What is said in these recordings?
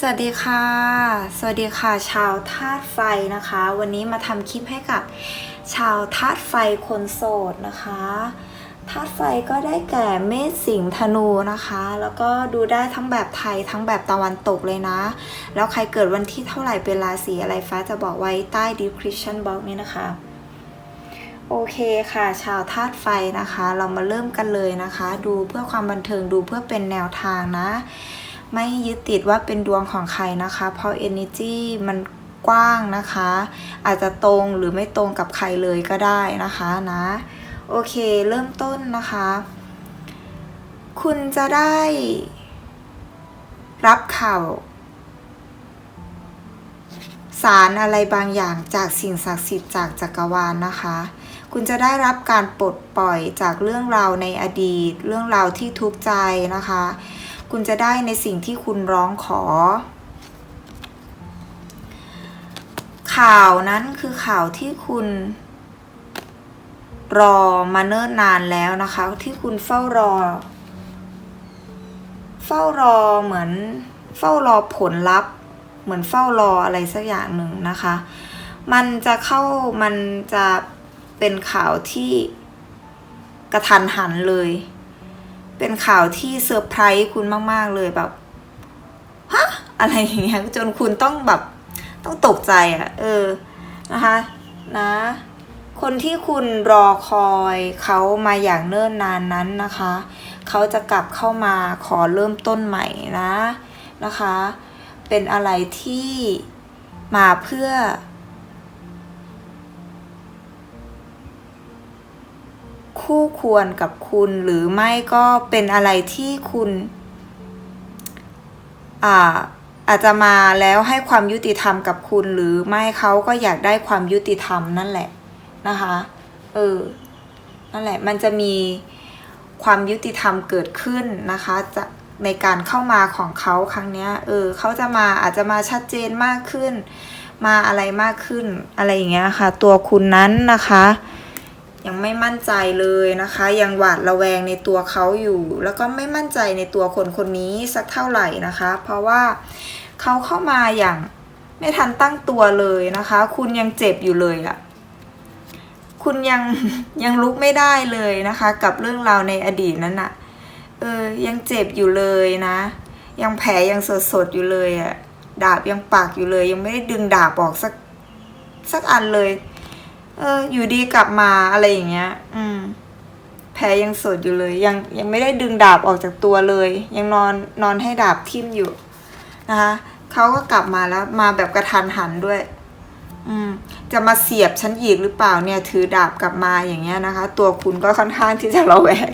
สวัสดีค่ะ สวัสดีค่ะ ชาวธาตุไฟนะคะ วันนี้มาทำคลิปให้กับชาวธาตุไฟคนโสดนะคะธาตุไฟก็ได้แก่เมษสิงธนูนะคะ แล้วก็ดูได้ทั้งแบบไทยทั้งแบบตะวันตกเลยนะ แล้วใครเกิดวันที่เท่าไหร่เป็นราศีอะไรฟ้าจะบอกไว้ใต้ description box นี้นะคะ โอเคค่ะ ชาวธาตุไฟนะคะ เรามาเริ่มกันเลยนะคะ ดูเพื่อความบันเทิงดูเพื่อเป็นแนวทางนะ ไม่ยึดติดว่าเป็นดวงของใครนะคะ เพราะ energy มันกว้างนะคะ อาจจะตรงหรือไม่ตรงกับใครเลยก็ได้นะคะนะ โอเคเริ่มต้นนะคะ คุณจะได้ รับข่าวสารอะไรบางอย่างจากสิ่งศักดิ์สิทธิ์จากจักรวาลนะคะ คุณจะได้รับการปลดปล่อยจากเรื่องราวในอดีต เรื่องราวที่ทุกข์ใจนะคะ คุณจะได้ในสิ่งที่คุณร้องขอ ข่าวนั้นคือข่าวที่คุณรอมาเนิ่นนานแล้วนะคะ ที่คุณเฝ้ารอ เฝ้ารอเหมือน เฝ้ารอผลลัพธ์ เหมือนเฝ้ารออะไรสักอย่างหนึ่งนะคะ มันจะเข้ามันจะเป็นข่าวที่กระทันหันเลย เป็นข่าวที่เซอร์ไพรส์คุณมาก ๆ เลยแบบฮะอะไรอย่างเงี้ยจนคุณต้องแบบต้องตกใจอะ่ะ เออนะคะนะคนที่คุณรอคอยเขามาอย่างเนิ่นนานนั้นนะคะ เขาจะกลับเข้ามาขอเริ่มต้นใหม่นะนะคะ เป็นอะไรที่มาเพื่อ คู่ควรกับคุณหรือไม่ก็เป็นอะไรที่คุณอาอาจจะมาแล้วให้ความยุติธรรมกับคุณหรือไม่เขาก็อยากได้ความยุติธรรมนั่นแหละนะคะเออนั่นแหละมันจะมีความยุติธรรมเกิดขึ้นนะคะจะในการเข้ามาของเขาครั้งเนี้ยเออเขาจะมาอาจจะมาชัดเจนมากขึ้น มาอะไรมากขึ้นอะไรอย่างเงี้ยค่ะ ตัวคุณนั้นนะคะ ยังไม่มั่นใจเลยนะคะ ยังหวาดระแวงในตัวเขาอยู่ แล้วก็ไม่มั่นใจในตัวคนคนนี้สักเท่าไหร่นะคะ เพราะว่าเขาเข้ามาอย่างไม่ทันตั้งตัวเลยนะคะ คุณยังเจ็บอยู่เลยอะ่ะคุณยังยังลุกไม่ได้เลยนะคะ กับเรื่องราวในอดีตนั้นอะ่ะเออยังเจ็บอยู่เลยนะ ยังแผลยังสดสดอยู่เลยอะ่ะดาบยังปากอยู่เลย ยังไม่ได้ดึงดาบออกสักสักอันเลย เออ อยู่ดีกลับมาอะไรอย่างเงี้ย อืม แผลยังสดอยู่เลย ยังยังไม่ได้ดึงดาบออกจากตัวเลย ยังนอนนอนให้ดาบทิ่มอยู่นะคะเขาก็กลับมาแล้ว มาแบบกระทันหันด้วย อืม จะมาเสียบฉันอีกหรือเปล่าเนี่ย ถือดาบกลับมาอย่างเงี้ยนะคะ ตัวคุณก็ค่อนข้างที่จะระแวง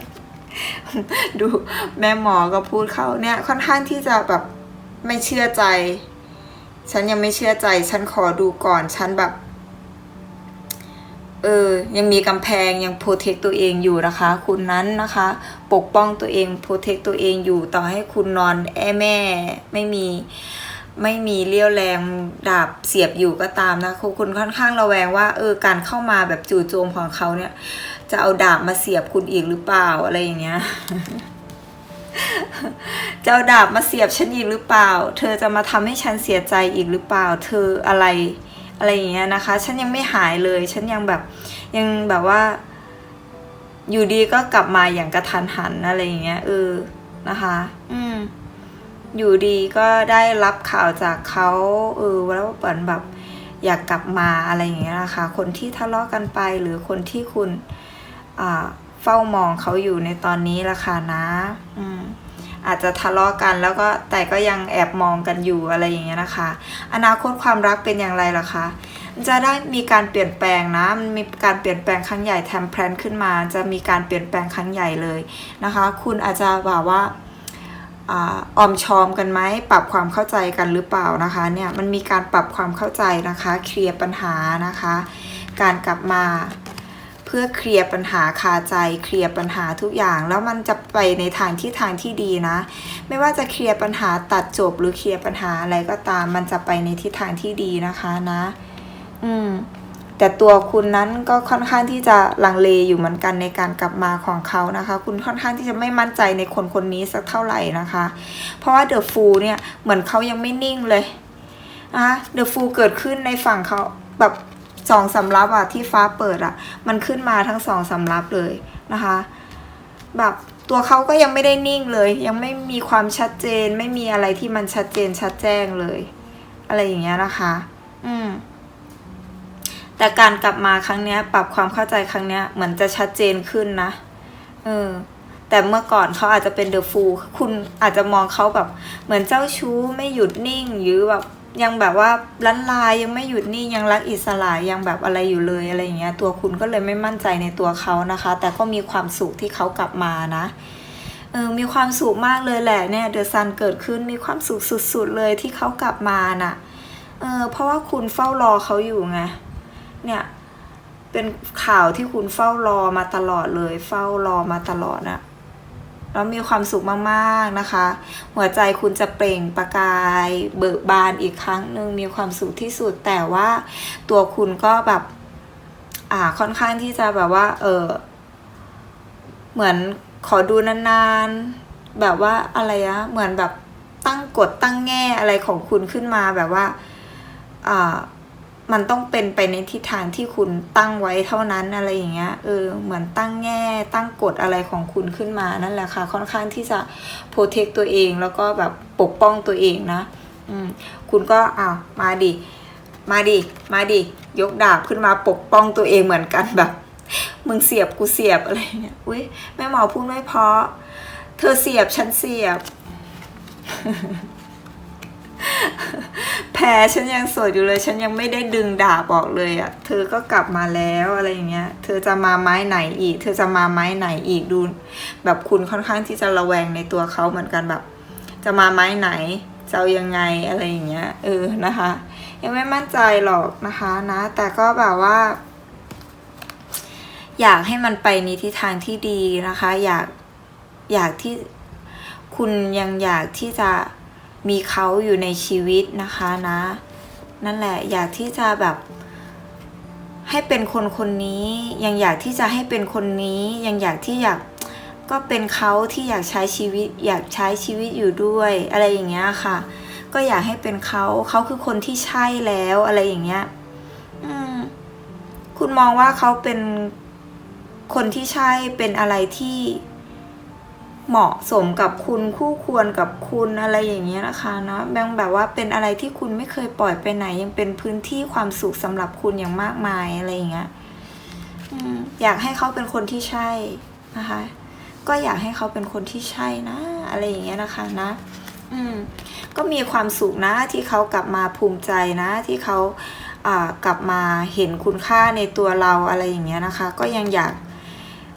ดูแม่หมอก็พูดเขาเนี่ย ค่อนข้างที่จะแบบไม่เชื่อใจ ฉันยังไม่เชื่อใจ ฉันขอดูก่อน ฉันแบบ เออ ยังมีกำแพงยังโปรเทคตัวเองอยู่นะคะ คุณนั้นนะคะ ปกป้องตัวเองโปรเทคตัวเองอยู่ต่อให้คุณนอนแอแม่ไม่มีไม่มีเลี้ยวแรงดาบเสียบอยู่ก็ตามนะคุณคุณค่อนข้างระแวงว่า เออการเข้ามาแบบจู่โจมของเขาเนี่ย จะเอาดาบมาเสียบคุณอีกหรือเปล่าอะไรอย่างเงี้ยจะเอาดาบมาเสียบฉันอีกหรือเปล่า เธอจะมาทำให้ฉันเสียใจอีกหรือเปล่า เธออะไร อะไรอย่างเงี้ยนะคะ ฉันยังไม่หายเลย ฉันยังแบบยังแบบว่า อยู่ดีก็กลับมาอย่างกระทันหันอะไรอย่างเงี้ยเออนะคะ อืม อยู่ดีก็ได้รับข่าวจากเขาเออแล้วเหมือนแบบ อยากกลับมาอะไรอย่างเงี้ยนะคะ คนที่ทะเลาะกันไปหรือคนที่คุณ อ่า เฝ้ามองเขาอยู่ในตอนนี้ละค่ะนะ อืม อาจจะทะเลาะกัน แล้วก็แต่ก็ยังแอบมองกันอยู่อะไรอย่างเงี้ยนะคะ อนาคตความรักเป็นอย่างไรล่ะคะมันจะได้มีการเปลี่ยนแปลงนะมันมีการเปลี่ยนแปลงครั้งใหญ่แทมแพลนขึ้นมา จะมีการเปลี่ยนแปลงครั้งใหญ่เลยนะคะ คุณอาจจะแบบว่าออมชอมกันไหมปรับความเข้าใจกันหรือเปล่านะคะเนี่ยมันมีการปรับความเข้าใจนะคะ เคลียร์ปัญหานะคะ การกลับมา พื่อเคลียร์ปัญหาคาใจเคลียร์ปัญหาทุกอย่าง แล้วมันจะไปในทางที่ทางที่ดีนะ ไม่ว่าจะเคลียร์ปัญหาตัดจบหรือเคลียร์ปัญหาอะไรก็ตาม มันจะไปในทิศทางที่ดีนะคะนะ อืมแต่ตัวคุณนั้นก็ค่อนข้างที่จะลังเลอยู่เหมือนกันในการกลับมาของเขานะคะ คุณค่อนข้างที่จะไม่มั่นใจในคนคนนี้สักเท่าไหร่นะคะ เพราะว่าเดอะฟูเนี่ยเหมือนเขายังไม่นิ่งเลยนะคะเดอะฟูเกิดขึ้นในฝั่งเขาแบบ สองสำรับอะที่ฟ้าเปิดอะมันขึ้นมาทั้งสองสำรับเลยนะคะ แบบตัวเขาก็ยังไม่ได้นิ่งเลย ยังไม่มีความชัดเจน ไม่มีอะไรที่มันชัดเจนชัดแจ้งเลย อะไรอย่างเงี้ยนะคะ อืมแต่การกลับมาครั้งเนี้ย ปรับความเข้าใจครั้งเนี้ยเหมือนจะชัดเจนขึ้นนะเออแต่เมื่อก่อนเขาอาจจะเป็นเดอะฟูลคุณอาจจะมองเขาแบบ เหมือนเจ้าชู้ไม่หยุดนิ่งหรือแบบ ยังแบบว่าลันลายยังไม่หยุดนิ่งยังรักอิสระยังแบบอะไรอยู่เลยอะไรอย่างเงี้ย ตัวคุณก็เลยไม่มั่นใจในตัวเขานะคะ แต่ก็มีความสุขที่เขากลับมานะเออมีความสุขมากเลยแหละเนี่ยเดอะซันเกิดขึ้นมีความสุขสุดๆเลยที่เขากลับมาน่ะเออเพราะว่าคุณเฝ้ารอเขาอยู่ไงเนี่ยเป็นข่าวที่คุณเฝ้ารอมาตลอดเลย เฝ้ารอมาตลอดนะ แล้วมีความสุขมากๆนะคะ หัวใจคุณจะเปล่งประกาย เบิกบานอีกครั้งหนึ่งมีความสุขที่สุดแต่ว่าตัวคุณก็แบบอ่าค่อนข้างที่จะแบบว่า เออเหมือนขอดูนานๆ แบบว่าอะไรอะเหมือนแบบตั้งกฎตั้งแง่อะไรของคุณขึ้นมาแบบว่าอ่า มันต้องเป็นไปในทิศทางที่คุณตั้งไว้เท่านั้นอะไรอย่างเงี้ยเออเหมือนตั้งแง่ตั้งกฎอะไรของคุณขึ้นมานั่นแหละค่ะ ค่อนข้างที่จะโปรเทคตัวเองแล้วก็แบบปกป้องตัวเองนะอืมคุณก็อ้าวมาดิ มาดิ มาดิ ยกดาบขึ้นมาปกป้องตัวเองเหมือนกันแบบ มึงเสียบกูเสียบอะไรเนี่ยอุ้ยแม่หมอพูดไม่เพราะ เธอเสียบฉันเสียบ แพ้ฉันยังโสดอยู่เลย ฉันยังไม่ได้ดึงด่าบออกเลยอะ่ะ เธอก็กลับมาแล้วอะไรอย่างเงี้ย เธอจะมาไม้ไหนอีก เธอจะมาไม้ไหนอีกดู แบบคุณค่อนข้างที่จะระแวงในตัวเขาเหมือนกันแบบ จะมาไม้ไหนจะเอายังไงอะไรอย่างเงี้ยเออนะคะ ยังไม่มั่นใจหรอกนะคะนะ แต่ก็แบบว่า อยากให้มันไปในทิศทางที่ดีนะคะ อยากอยากที่คุณยังอยากที่จะ มีเขาอยู่ในชีวิตนะคะนะ นั่นแหละอยากที่จะแบบ ให้เป็นคนคนนี้ ยังอยากที่จะให้เป็นคนนี้ ยังอยากที่อยากก็เป็นเขาที่อยากใช้ชีวิต อยากใช้ชีวิตอยู่ด้วย อะไรอย่างเงี้ยค่ะ ก็อยากให้เป็นเขาเขาคือคนที่ใช่แล้วอะไรอย่างเงี้ยคุณมองว่าเขาเป็นคนที่ใช่เป็นอะไรที่ เหมาะสมกับคุณคู่ควรกับคุณอะไรอย่างเงี้ยนะคะเนาะแบงแบบว่าเป็นอะไรที่คุณไม่เคยปล่อยไปไหน ยังเป็นพื้นที่ความสุขสำหรับคุณอย่างมากมายอะไรอย่างเงี้ยอืมอยากให้เขาเป็นคนที่ใช่นะคะ ก็อยากให้เขาเป็นคนที่ใช่นะ อะไรอย่างเงี้ยนะคะนะ อืม ก็มีความสุขนะที่เขากลับมาภูมิใจนะ ที่เขาอ่ากลับมาเห็นคุณค่าในตัวเราอะไรอย่างเงี้ยนะคะ ก็ยังอยาก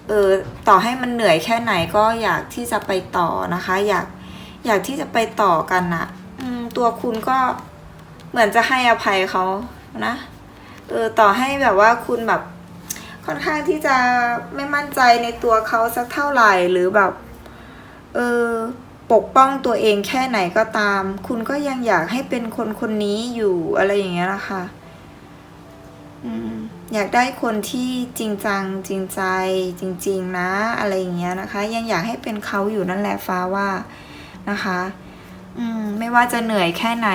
เออต่อให้มันเหนื่อยแค่ไหนก็อยากที่จะไปต่อนะคะ อยากอยากที่จะไปต่อกันนะอืมตัวคุณก็เหมือนจะให้อภัยเขานะเออต่อให้แบบว่าคุณแบบค่อนข้างที่จะไม่มั่นใจในตัวเขาสักเท่าไหร่หรือแบบเออปกป้องตัวเองแค่ไหนก็ตาม คุณก็ยังอยากให้เป็นคนคนนี้อยู่อะไรอย่างเงี้ยนะคะ อืม อยากได้คนที่จริงจังจริงใจจริง ๆ นะ อะไรอย่างเงี้ยนะคะ ยังอยากให้เป็นเขาอยู่นั่นแหละฟ้าว่านะคะอืมไม่ว่าจะเหนื่อยแค่ไหน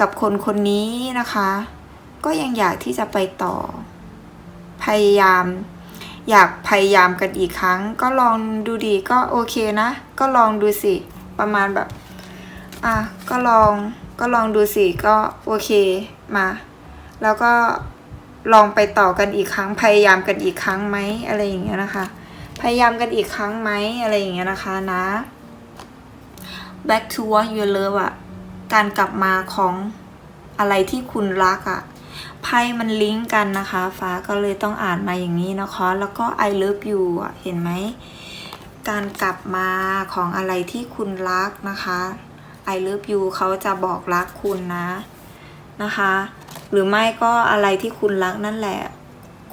กับคนคนนี้นะคะ ก็ยังอยากที่จะไปต่อ พยายาม อยากพยายามกันอีกครั้ง ก็ลองดูดีก็โอเคนะ ก็ลองดูสิประมาณแบบอะก็ลองก็ลองดูสิก็โอเคมา แล้วก็ ลองไปต่อกันอีกครั้งพยายามกันอีกครั้งไหมอะไรอย่างเงี้ยนะคะ พยายามกันอีกครั้งไหมอะไรอย่างเงี้ยนะคะนะ back to what you love อะการกลับมาของอะไรที่คุณรักอะไพ่มันลิงก์กันนะคะ ฟ้าก็เลยต้องอ่านมาอย่างนี้นะคะ แล้วก็ I love you อะเห็นไหมการกลับมาของอะไรที่คุณรักนะคะ I love you เขาจะบอกรักคุณนะนะคะ หรือไม่ก็อะไรที่คุณรักนั่นแหละ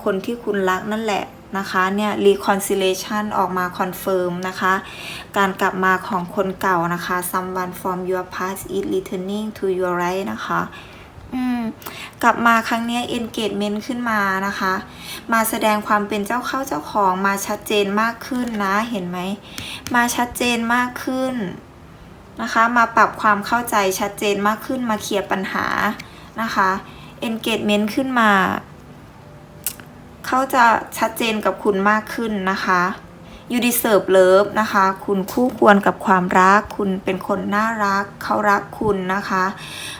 คนที่คุณรักนั่นแหละนะคะเนี่ย reconciliation ออกมา confirm นะคะ การกลับมาของคนเก่านะคะ someone from your past is returning to your right นะคะออืมกลับมาครั้งนี้ engagement ขึ้นมานะคะ มาแสดงความเป็นเจ้าเข้าเจ้าของมาชัดเจนมากขึ้นนะ เห็นไหม มาชัดเจนมากขึ้นนะคะ มาปรับความเข้าใจชัดเจนมากขึ้นมาเคลียร์ปัญหานะคะ engagement ขึ้นมา เขาจะชัดเจนกับคุณมากขึ้นนะคะ you deserve love นะคะ คุณคู่ควรกับความรัก คุณเป็นคนน่ารัก เขารักคุณนะคะ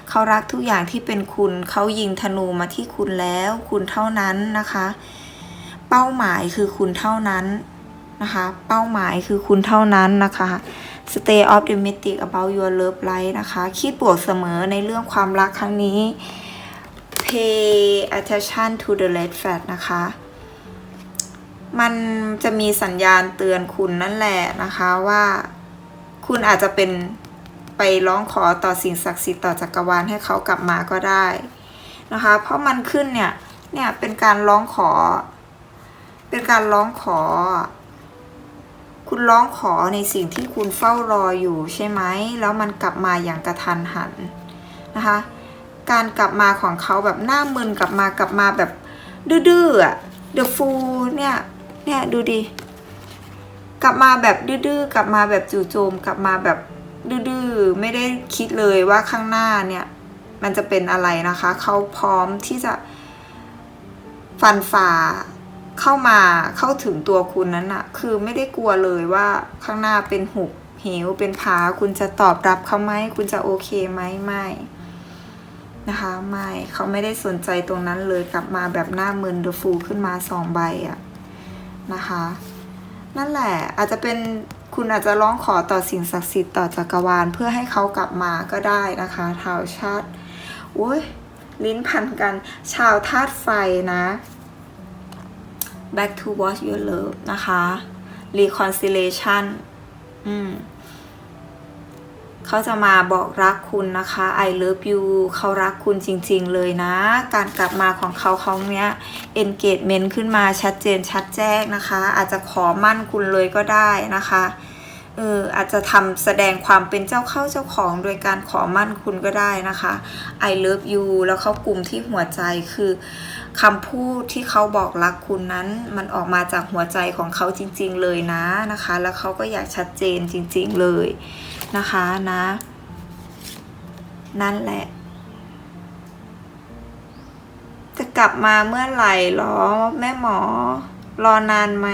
เขารักทุกอย่างที่เป็นคุณ เขายิงธนูมาที่คุณแล้ว คุณเท่านั้นนะคะ เป้าหมายคือคุณเท่านั้นนะคะ เป้าหมายคือคุณเท่านั้นนะคะ stay optimistic about your love life นะคะ คิดบวกเสมอในเรื่องความรักครั้งนี้ pay attention to the red flag นะคะ มันจะมีสัญญาณเตือนคุณนั่นแหละนะคะว่าคุณอาจจะเป็นไปร้องขอต่อสิ่งศักดิ์สิทธิ์ต่อจักรวาลให้เขากลับมาก็ได้นะคะ เพราะมันขึ้นเนี่ย เนี่ยเป็นการร้องขอ เป็นการร้องขอ คุณร้องขอในสิ่งที่คุณเฝ้ารออยู่ใช่ไหม แล้วมันกลับมาอย่างกระทันหันนะคะ การกลับมาของเขาแบบหน้ามึนกลับมากลับมาแบบดื้อๆอะ The Fool เนี่ย เนี่ยดูดิ กลับมาแบบดื้อๆกลับมาแบบจู่โจมกลับมาแบบดื้อๆไม่ได้คิดเลยว่าข้างหน้าเนี่ย มันจะเป็นอะไรนะคะ เขาพร้อมที่จะฟันฝ่าเข้ามาเข้าถึงตัวคุณนั้นอะคือไม่ได้กลัวเลยว่าข้างหน้าเป็นหุบเหวเป็นผาคุณจะตอบรับเขาไหมคุณจะโอเคไหมไม่ นะคะ ไม่เขาไม่ได้สนใจตรงนั้นเลยกลับมาแบบหน้ามึนเดฟูขึ้นมาสองใบอะนะคะ นั่นแหละอาจจะเป็นคุณอาจจะร้องขอต่อสิ่งศักดิ์สิทธิ์ต่อจักรวาลเพื่อให้เขากลับมาก็ได้นะคะชาวชาติโอ้ยลิ้นพันกันชาวธาตุไฟนะ back to watch you love นะคะ reconciliation อืม เขาจะมาบอกรักคุณนะคะ I love you เขารักคุณจริงๆเลยนะ การกลับมาของเขาเขาเนี้ย engagement ขึ้นมาชัดเจนชัดแจ้งนะคะ อาจจะขอมั่นคุณเลยก็ได้นะคะเอออาจจะทำแสดงความเป็นเจ้าเข้าเจ้าของโดยการขอมั่นคุณก็ได้นะคะ I love you แล้วเขากลุ่มที่หัวใจคือคำพูดที่เขาบอกรักคุณนั้นมันออกมาจากหัวใจของเขาจริง ๆ เลยนะนะคะ แล้วเขาก็อยากชัดเจนจริง ๆ เลย นะคะนะ นั่นแหละ จะกลับมาเมื่อไหร่หรอ แม่หมอ รอนานไหม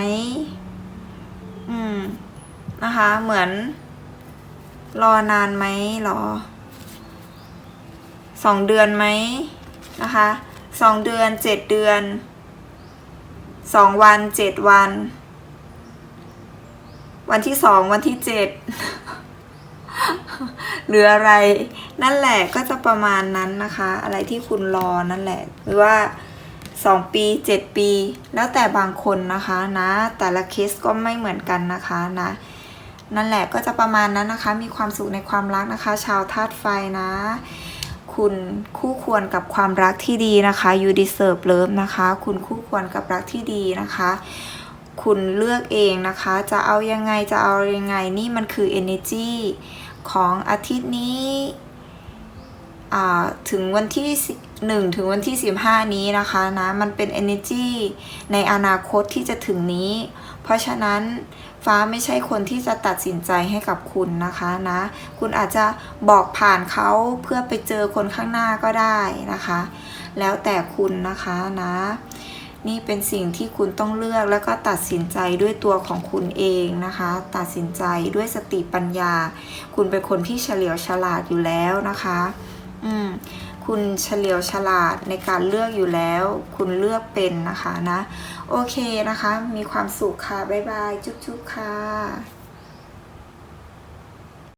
อืม นะคะ เหมือน รอนานไหมหรอสองเดือนไหมนะคะสองเดือนเจ็ดเดือนสองวันเจ็ดวัน วันที่สองวันที่เจ็ด หรืออะไรนั่นแหละก็จะประมาณนั้นนะคะ อะไรที่คุณรอนั่นแหละ หรือว่าสองปีเจ็ดปี แล้วแต่บางคนนะคะนะ แต่ละเคสก็ไม่เหมือนกันนะคะนะ นั่นแหละก็จะประมาณนั้นนะคะ มีความสุขในความรักนะคะ ชาวธาตุไฟนะ คุณคู่ควรกับความรักที่ดีนะคะ you deserve love นะคะ คุณคู่ควรกับรักที่ดีนะคะคุณเลือกเองนะคะ จะเอายังไง จะเอายังไง นี่มันคือ energy ของอาทิตย์นี้ถึงวันที่1ถึงวันที่ 15 นี้นะคะนะมันเป็น energy ในอนาคตที่จะถึงนี้ เพราะฉะนั้นฟ้าไม่ใช่คนที่จะตัดสินใจให้กับคุณนะคะนะคุณอาจจะบอกผ่านเขาเพื่อไปเจอคนข้างหน้าก็ได้นะคะ แล้วแต่คุณนะคะนะ นี่เป็นสิ่งที่คุณต้องเลือกแล้วก็ตัดสินใจด้วยตัวของคุณเองนะคะ ตัดสินใจด้วยสติปัญญา คุณเป็นคนที่เฉลียวฉลาดอยู่แล้วนะคะ อืมคุณเฉลียวฉลาดในการเลือกอยู่แล้ว คุณเลือกเป็นนะคะนะ โอเคนะคะ มีความสุขค่ะ บ๊ายบาย จุ๊บๆค่ะ